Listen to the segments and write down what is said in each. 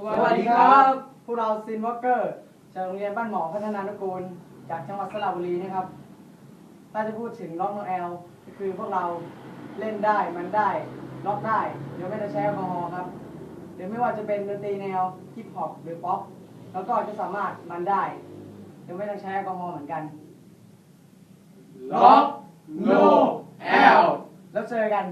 สวัสดีครับ พวกเราซินวอลเกอร์จากโรงเรียนบ้านหมอพัฒนานุกูล จากจังหวัดสระบุรีนะครับ ถ้าจะพูดถึงล็อกน้องแอลก็คือพวกเราเล่นได้มันได้ล็อกได้เดี๋ยวไม่ต้องใช้แอลกอฮอล์ครับหรือไม่ว่าจะเป็นดนตรีแนวฮิปฮอปหรือป๊อปแล้วก็จะสามารถมันได้เดี๋ยวไม่ต้องใช้แอลกอฮอล์เหมือนกันล็อกโนแอลแล้วเจอกัน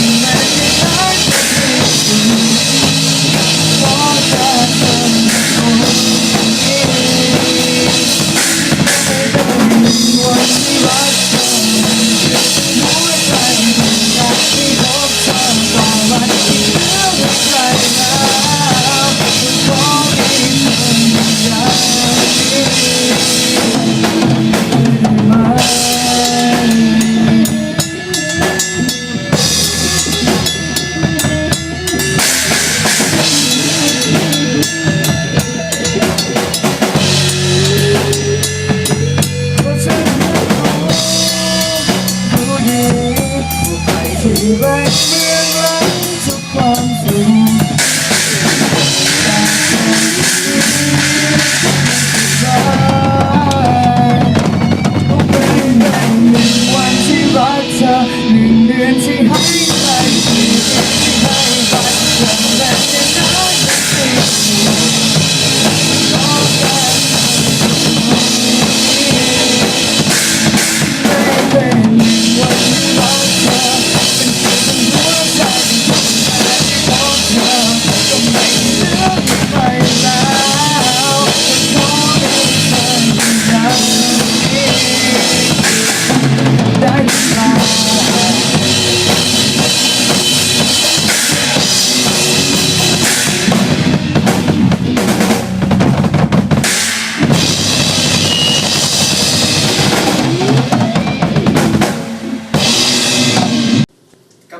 Yeah.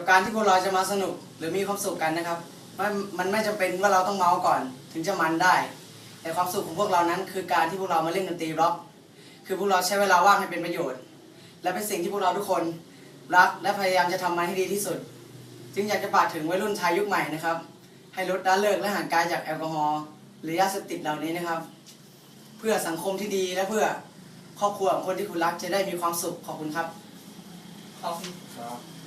การที่พวกเราจะมาสนุกหรือมีความสุขกันนะครับมันมันไม่จำเป็นว่าเราต้องเมาก่อน ถึงจะมันได้ แต่ความสุขของพวกเรานั้น คือการที่พวกเรามาเล่นดนตรีร็อก คือพวกเราใช้เวลาว่างให้เป็นประโยชน์ และเป็นสิ่งที่พวกเราทุกคนรักและพยายามจะทำมันให้ดีที่สุด จึงอยากจะฝากถึงวัยรุ่นชายยุคใหม่นะครับ ให้ลดละเลิกและห่างไกลจากแอลกอฮอล์หรือยาเสพติดเหล่านี้นะครับ เพื่อสังคมที่ดีและเพื่อครอบครัวของคนที่คุณรักจะได้มีความสุขขอบคุณครับขอบคุณครับ